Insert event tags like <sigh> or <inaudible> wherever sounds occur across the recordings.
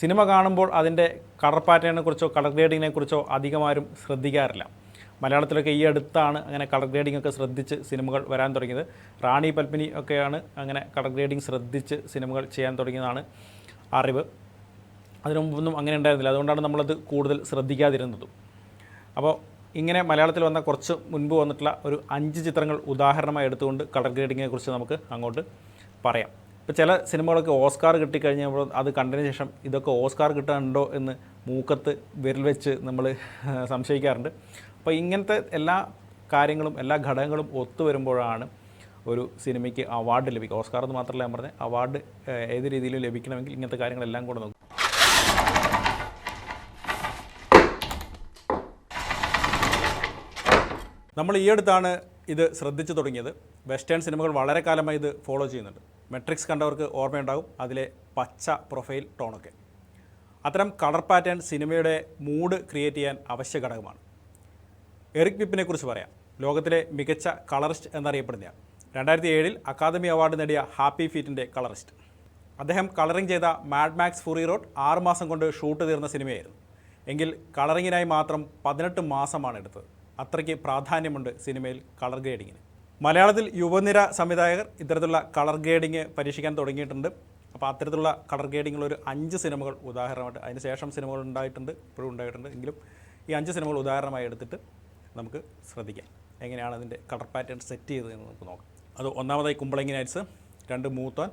Cinema കാണുമ്പോൾ അതിന്റെ colour പാറ്റേണിനെ കുറിച്ചോ കളർ ഗ്രേഡിങ്ങിനെ കുറിച്ചോ അധികമാരും ശ്രദ്ധിക്കാറില്ല. മലയാളത്തിലൊക്കെ ഈ അടുത്താണ് അങ്ങനെ കളർ ഗ്രേഡിംഗ് ഒക്കെ ശ്രദ്ധിച്ച് സിനിമകൾ വരാൻ തുടങ്ങിയത്. റാണി പത്മിനി ഒക്കെയാണ് അങ്ങനെ കളർ ഗ്രേഡിംഗ് ശ്രദ്ധിച്ച് സിനിമകൾ ചെയ്യാൻ തുടങ്ങിയതാണ് അറിവ്. അതിനു മുമ്പൊന്നും അങ്ങനെ ഉണ്ടായിരുന്നില്ല. അതുകൊണ്ടാണ് നമ്മളത് കൂടുതൽ ശ്രദ്ധിക്കാതിരുന്നതും. അപ്പോൾ ഇങ്ങനെ മലയാളത്തിൽ വന്ന കുറച്ച് മുൻപ് വന്നിട്ടുള്ള ഒരു അഞ്ച് ചിത്രങ്ങൾ ഉദാഹരണമായി എടുത്തുകൊണ്ട് കളർ ഗ്രേഡിങ്ങിനെ കുറിച്ച് നമുക്ക് അങ്ങോട്ട് പറയാം. ഇപ്പോൾ ചില സിനിമകളൊക്കെ ഓസ്കാർ കിട്ടിക്കഴിഞ്ഞപ്പോൾ അത് കണ്ടതിന് ശേഷം ഇതൊക്കെ ഓസ്കാർ കിട്ടാനുണ്ടോ എന്ന് മൂക്കത്ത് വിരൽ വെച്ച് നമ്മൾ <laughs> സംശയിക്കാറുണ്ട്. അപ്പോൾ ഇങ്ങനത്തെ എല്ലാ കാര്യങ്ങളും എല്ലാ ഘടകങ്ങളും ഒത്തു വരുമ്പോഴാണ് ഒരു സിനിമയ്ക്ക് അവാർഡ് ലഭിക്കുക. ഓസ്കാർ എന്ന് മാത്രമല്ല ഞാൻ പറഞ്ഞത് അവാർഡ് ഏത് രീതിയിൽ ലഭിക്കണമെങ്കിൽ ഇങ്ങനത്തെ കാര്യങ്ങളെല്ലാം കൂടെ നോക്കും നമ്മൾ ഈ അടുത്താണ് ഇത് ശ്രദ്ധിച്ചു തുടങ്ങിയത്. വെസ്റ്റേൺ സിനിമകൾ വളരെ കാലമായി ഇത് ഫോളോ ചെയ്യുന്നുണ്ട്. മെട്രിക്സ് കണ്ടവർക്ക് ഓർമ്മയുണ്ടാകും. അതിലെ പച്ച പ്രൊഫൈൽ ടോണൊക്കെ അത്തരം കളർ പാറ്റേൺ സിനിമയുടെ മൂഡ് ക്രിയേറ്റ് ചെയ്യാൻ അവശ്യ ഘടകമാണ്. എറിക് വിപ്പിനെ കുറിച്ച് പറയാം. ലോകത്തിലെ മികച്ച കളറിസ്റ്റ് എന്നറിയപ്പെടുന്ന രണ്ടായിരത്തി ഏഴിൽ അക്കാദമി അവാർഡ് നേടിയ ഹാപ്പി ഫീറ്റിന്റെ കളറിസ്റ്റ് അദ്ദേഹം കളറിംഗ് ചെയ്ത മാഡ് മാക്സ് ഫുറി റോഡ് ആറുമാസം കൊണ്ട് ഷൂട്ട് തീർന്ന സിനിമയായിരുന്നു എങ്കിൽ കളറിങ്ങിനായി മാത്രം പതിനെട്ട് മാസമാണ് എടുത്തത്. അത്രയ്ക്ക് പ്രാധാന്യമുണ്ട് സിനിമയിൽ കളർ ഗ്രേഡിങ്ങിന് മലയാളത്തിൽ യുവനിര സംവിധായകർ ഇത്തരത്തിലുള്ള കളർ ഗ്രേഡിങ് പരീക്ഷിക്കാൻ തുടങ്ങിയിട്ടുണ്ട്. അപ്പോൾ അത്തരത്തിലുള്ള കളർ ഗ്രേഡിങ്ങിൽ ഒരു അഞ്ച് സിനിമകൾ ഉദാഹരണമായിട്ട് അതിന് ശേഷം സിനിമകൾ ഉണ്ടായിട്ടുണ്ട് ഇപ്പോഴും ഉണ്ടായിട്ടുണ്ട്. എങ്കിലും ഈ അഞ്ച് സിനിമകൾ ഉദാഹരണമായി എടുത്തിട്ട് നമുക്ക് ശ്രദ്ധിക്കാം. എങ്ങനെയാണ് അതിന്റെ കളർ പാറ്റേൺ സെറ്റ് ചെയ്തതെന്ന് നമുക്ക് നോക്കാം. അത് ഒന്നാമതായി കുമ്പളങ്ങി നൈറ്റ്സ് രണ്ട് മൂത്തോൻ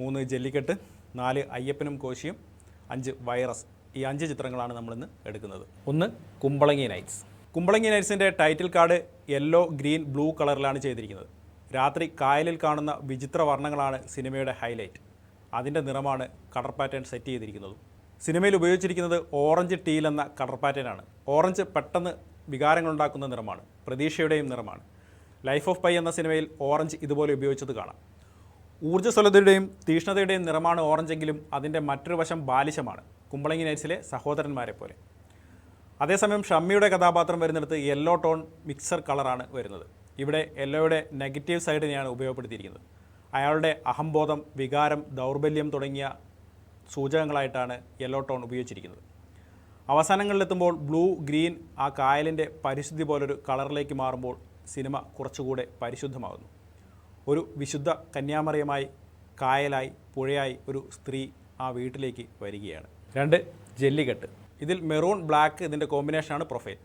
മൂന്ന് ജല്ലിക്കെട്ട് നാല് അയ്യപ്പനും കോശിയും അഞ്ച് വൈറസ്. ഈ അഞ്ച് ചിത്രങ്ങളാണ് നമ്മളിന്ന് എടുക്കുന്നത്. ഒന്ന് Kumbalangi nights. Kumbalangi നൈറ്റ്സിന്റെ title card yellow green blue കളറിലാണ് ചെയ്തിരിക്കുന്നത്. രാത്രി കായലിൽ കാണുന്ന വിചിത്ര വർണങ്ങളാണ് സിനിമയുടെ ഹൈലൈറ്റ്. അതിന്റെ നിറമാണ് കളർ പാറ്റേൺ സെറ്റ് ചെയ്തിരിക്കുന്നത്. സിനിമയിൽ ഉപയോഗിച്ചിരിക്കുന്നത് ഓറഞ്ച് ടീൽ എന്ന കളർ പാറ്റേൺ ആണ്. ഓറഞ്ച് പെട്ടെന്ന് വികാരങ്ങളുണ്ടാക്കുന്ന നിറമാണ്. പ്രതീക്ഷയുടെയും നിറമാണ്. ലൈഫ് ഓഫ് പൈ എന്ന സിനിമയിൽ ഓറഞ്ച് ഇതുപോലെ ഉപയോഗിച്ചത് കാണാം. ഊർജസ്വലതയുടെയും തീഷ്ണതയുടെയും നിറമാണ് ഓറഞ്ചെങ്കിലും അതിന്റെ മറ്റൊരു വശം ബാലിശമാണ്. കുമ്പളങ്ങി നൈറ്റ്സിലെ സഹോദരന്മാരെ പോലെ അതേസമയം ഷമ്മിയുടെ കഥാപാത്രം വരുന്നിടത്ത് യെല്ലോ ടോൺ മിക്സർ കളറാണ് വരുന്നത്. ഇവിടെ യെല്ലോയുടെ നെഗറ്റീവ് സൈഡിനെയാണ് ഉപയോഗപ്പെടുത്തിയിരിക്കുന്നത്. അയാളുടെ അഹംബോധം വികാരം ദൗർബല്യം തുടങ്ങിയ സൂചകങ്ങളായിട്ടാണ് യെല്ലോ ടോൺ ഉപയോഗിച്ചിരിക്കുന്നത്. അവസാനങ്ങളിലെത്തുമ്പോൾ ബ്ലൂ ഗ്രീൻ ആ കായലിന്റെ പരിശുദ്ധി പോലൊരു കളറിലേക്ക് മാറുമ്പോൾ സിനിമ കുറച്ചുകൂടെ പരിശുദ്ധമാകുന്നു. ഒരു വിശുദ്ധ കന്യാമറിയമായി കായലായി പുഴയായി ഒരു സ്ത്രീ ആ വീട്ടിലേക്ക് വരികയാണ്. രണ്ട് ജെല്ലിക്കെട്ട് ഇതിൽ മെറൂൺ ബ്ലാക്ക് ഇതിന്റെ കോമ്പിനേഷനാണ് പ്രൊഫൈൽ.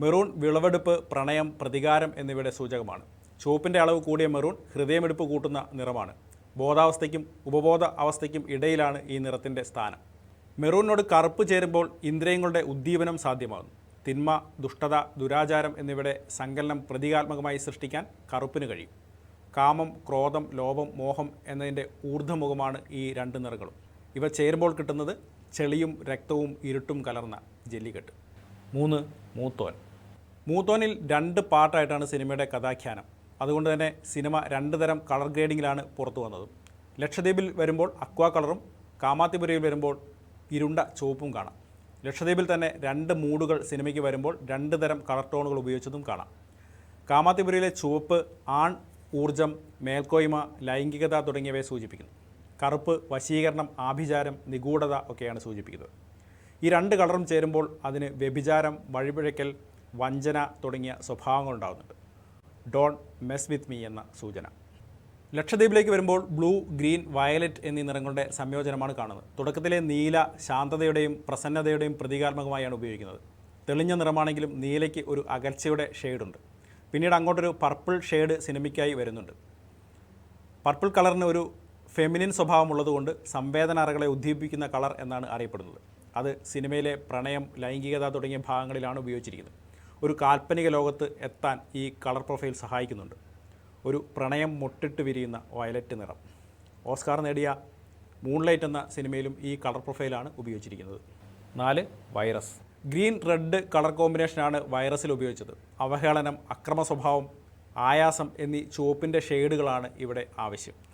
മെറൂൺ വിളവെടുപ്പ് പ്രണയം പ്രതികാരം എന്നിവയുടെ സൂചകമാണ്. ചുവപ്പിന്റെ അളവ് കൂടിയ മെറൂൺ ഹൃദയമെടുപ്പ് കൂട്ടുന്ന നിറമാണ്. ബോധാവസ്ഥയ്ക്കും ഉപബോധ അവസ്ഥയ്ക്കും ഇടയിലാണ് ഈ നിറത്തിന്റെ സ്ഥാനം. മെറൂണിനോട് കറുപ്പ് ചേരുമ്പോൾ ഇന്ദ്രിയങ്ങളുടെ ഉദ്ദീപനം സാധ്യമാകുന്നു. തിന്മ ദുഷ്ടത ദുരാചാരം എന്നിവയുടെ സങ്കലനം പ്രതീകാത്മകമായി സൃഷ്ടിക്കാൻ കറുപ്പിന് കഴിയും. കാമം ക്രോധം ലോഭം മോഹം എന്നതിന്റെ ഊർധ്വമുഖമാണ് ഈ രണ്ട് നിറങ്ങളും. ഇവ ചേരുമ്പോൾ കിട്ടുന്നത് ചെളിയും രക്തവും ഇരുട്ടും കലർന്ന ജെല്ലിക്കെട്ട് മൂന്ന് മൂത്തോൻ. മൂത്തോനിൽ രണ്ട് പാർട്ടായിട്ടാണ് സിനിമയുടെ കഥാഖ്യാനം. അതുകൊണ്ട് തന്നെ സിനിമ രണ്ട് തരം കളർ ഗ്രേഡിങ്ങിലാണ് പുറത്തു വന്നത്. ലക്ഷദ്വീപിൽ വരുമ്പോൾ അക്വാ കളറും കാമാത്തിപുരയിൽ വരുമ്പോൾ ഇരുണ്ട ചുവപ്പും കാണാം. ലക്ഷദ്വീപിൽ തന്നെ രണ്ട് മൂഡുകൾ സിനിമയ്ക്ക് വരുമ്പോൾ രണ്ട് തരം കളർ ടോണുകൾ ഉപയോഗിച്ചതും കാണാം. കാമാത്തിപുരയിലെ ചുവപ്പ് ആൺ ഊർജം മേൽക്കോയ്മ ലൈംഗികത തുടങ്ങിയവയെ സൂചിപ്പിക്കുന്നു. കറുപ്പ് വശീകരണം ആഭിചാരം നിഗൂഢത ഒക്കെയാണ് സൂചിപ്പിക്കുന്നത്. ഈ രണ്ട് കളറും ചേരുമ്പോൾ അതിന് വ്യഭിചാരം വഴിപിഴയ്ക്കൽ വഞ്ചന തുടങ്ങിയ സ്വഭാവങ്ങൾ സ്വഭാവങ്ങളുണ്ടാകുന്നുണ്ട് ഡോൺ മെസ് വിത്ത് മീ എന്ന സൂചന. ലക്ഷദ്വീപിലേക്ക് വരുമ്പോൾ ബ്ലൂ ഗ്രീൻ വയലറ്റ് എന്നീ നിറങ്ങളുടെ സംയോജനമാണ് കാണുന്നത്. തുടക്കത്തിലെ നീല ശാന്തതയുടെയും പ്രസന്നതയുടെയും പ്രതീകാത്മകമായാണ് ഉപയോഗിക്കുന്നത്. തെളിഞ്ഞ നിറമാണെങ്കിലും നീലയ്ക്ക് ഒരു അകൽച്ചയുടെ ഷെയ്ഡുണ്ട്. പിന്നീട് അങ്ങോട്ടൊരു പർപ്പിൾ ഷെയ്ഡ് സിനിമയ്ക്കായി വരുന്നുണ്ട്. പർപ്പിൾ കളറിന് ഒരു ഫെമിനിൻ സ്വഭാവമുള്ളതുകൊണ്ട് സംവേദനാറകളെ ഉദ്ദീപിക്കുന്ന കളർ എന്നാണ് അറിയപ്പെടുന്നത്. അത് സിനിമയിലെ പ്രണയം ലൈംഗികത തുടങ്ങിയ ഭാഗങ്ങളിലാണ് ഉപയോഗിച്ചിരിക്കുന്നത്. ഒരു കാൽപ്പനിക ലോകത്ത് എത്താൻ ഈ കളർ പ്രൊഫൈൽ സഹായിക്കുന്നുണ്ട്. ഒരു പ്രണയം മുട്ടിട്ട് വിരിയുന്ന വയലറ്റ് നിറം. ഓസ്കാർ നേടിയ മൂൺലൈറ്റ് എന്ന സിനിമയിലും ഈ കളർ പ്രൊഫൈലാണ് ഉപയോഗിച്ചിരിക്കുന്നത്. നാല് വൈറസ്. ഗ്രീൻ റെഡ് കളർ കോമ്പിനേഷനാണ് വൈറസിൽ ഉപയോഗിച്ചത്. അവഹേളനം അക്രമ സ്വഭാവം ആയാസം എന്നീ ചുവപ്പിന്റെ ഷെയ്ഡുകളാണ് ഇവിടെ ആവശ്യം.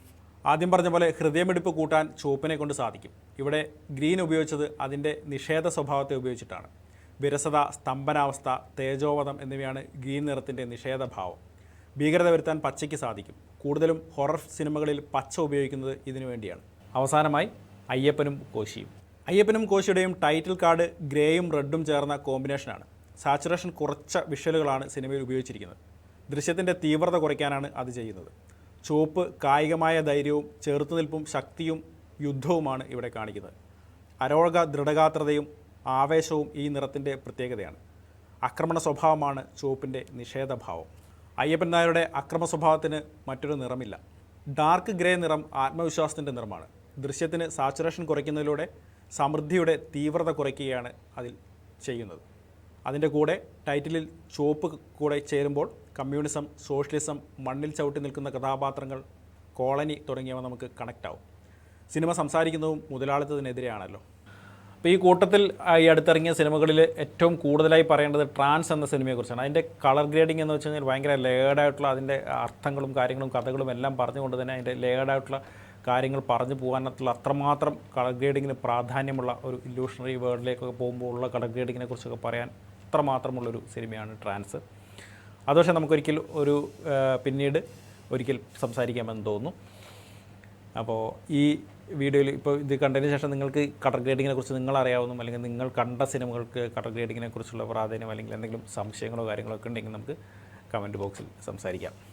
ആദ്യം പറഞ്ഞ പോലെ ഹൃദയമിടിപ്പ് കൂട്ടാൻ ചുവപ്പിനെ കൊണ്ട് സാധിക്കും. ഇവിടെ ഗ്രീൻ ഉപയോഗിച്ചത് അതിന്റെ നിഷേധ സ്വഭാവത്തെ ഉപയോഗിച്ചിട്ടാണ്. വിരസത സ്തംഭനാവസ്ഥ തേജോവധം എന്നിവയാണ് ഗ്രീൻ നിറത്തിന്റെ നിഷേധഭാവം. ഭീകരത വരുത്താൻ പച്ചയ്ക്ക് സാധിക്കും. കൂടുതലും ഹൊറർ സിനിമകളിൽ പച്ച ഉപയോഗിക്കുന്നത് ഇതിനു വേണ്ടിയാണ്. അവസാനമായി അയ്യപ്പനും കോശിയും. അയ്യപ്പനും കോശിയുടെയും ടൈറ്റിൽ കാർഡ് ഗ്രേയും റെഡും ചേർന്ന കോമ്പിനേഷനാണ്. സാച്ചുറേഷൻ കുറച്ച വിഷ്വലുകളാണ് സിനിമയിൽ ഉപയോഗിച്ചിരിക്കുന്നത്. ദൃശ്യത്തിന്റെ തീവ്രത കുറയ്ക്കാനാണ് അത് ചെയ്യുന്നത്. ചുവപ്പ് കായികമായ ധൈര്യവും ചെറുത്തുനിൽപ്പും ശക്തിയും യുദ്ധവുമാണ് ഇവിടെ കാണിക്കുന്നത്. അരോഗ ദൃഢഗാത്രതയും ആവേശവും ഈ നിറത്തിന്റെ പ്രത്യേകതയാണ്. ആക്രമണ സ്വഭാവമാണ് ചുവപ്പിന്റെ നിഷേധഭാവം. അയ്യപ്പൻ നായരുടെ അക്രമ സ്വഭാവത്തിന് മറ്റൊരു നിറമില്ല. ഡാർക്ക് ഗ്രേ നിറം ആത്മവിശ്വാസത്തിന്റെ നിറമാണ്. ദൃശ്യത്തിന് സാച്ചുറേഷൻ കുറയ്ക്കുന്നതിലൂടെ സമൃദ്ധിയുടെ തീവ്രത കുറയ്ക്കുകയാണ് അതിൽ ചെയ്യുന്നത്. അതിന്റെ കൂടെ ടൈറ്റിലിൽ ചുവപ്പ് കൂടെ ചേരുമ്പോൾ കമ്മ്യൂണിസം സോഷ്യലിസം മണ്ണിൽ ചവിട്ടി നിൽക്കുന്ന കഥാപാത്രങ്ങൾ കോളനി തുടങ്ങിയവ നമുക്ക് കണക്റ്റ് ആവും. സിനിമ സംസാരിക്കുന്നതും മുതലാളിത്തത്തിനെതിരെയാണല്ലോ. അപ്പോൾ ഈ കൂട്ടത്തിൽ ഈ അടുത്തിറങ്ങിയ സിനിമകളിൽ ഏറ്റവും കൂടുതലായി പറയേണ്ടത് ട്രാൻസ് എന്ന സിനിമയെക്കുറിച്ചാണ്. അതിന്റെ കളർ ഗ്രേഡിംഗ് എന്ന് വെച്ച് കഴിഞ്ഞാൽ ഭയങ്കര ലേഡായിട്ടുള്ള അതിന്റെ അർത്ഥങ്ങളും കാര്യങ്ങളും കഥകളും എല്ലാം പറഞ്ഞുകൊണ്ട് തന്നെ അതിന്റെ ലേഡായിട്ടുള്ള കാര്യങ്ങൾ പറഞ്ഞു പോകാനുള്ള അത്രമാത്രം കളർ ഗ്രേഡിങ്ങിന് പ്രാധാന്യമുള്ള ഒരു ഇല്യൂഷണറി വേൾഡിലേക്കൊക്കെ പോകുമ്പോൾ ഉള്ള കളർ ഗ്രേഡിങ്ങിനെ കുറിച്ചൊക്കെ പറയാൻ അത്രമാത്രമുള്ളൊരു സിനിമയാണ് ട്രാൻസ്. അത് പക്ഷേ നമുക്കൊരിക്കൽ ഒരു പിന്നീട് ഒരിക്കൽ സംസാരിക്കാമെന്ന് തോന്നുന്നു. അപ്പോൾ ഈ വീഡിയോയിൽ ഇപ്പോൾ ഇത് കണ്ടതിന് ശേഷം നിങ്ങൾക്ക് കളർ ഗ്രേഡിങ്ങിനെ കുറിച്ച് നിങ്ങൾ അറിയാവുന്ന അല്ലെങ്കിൽ നിങ്ങൾ കണ്ട സിനിമകൾക്ക് കളർ ഗ്രേഡിങ്ങിനെ കുറിച്ചുള്ള പ്രാധാന്യം അല്ലെങ്കിൽ എന്തെങ്കിലും സംശയങ്ങളോ കാര്യങ്ങളോ ഒക്കെ ഉണ്ടെങ്കിൽ നമുക്ക് കമന്റ് ബോക്സിൽ സംസാരിക്കാം.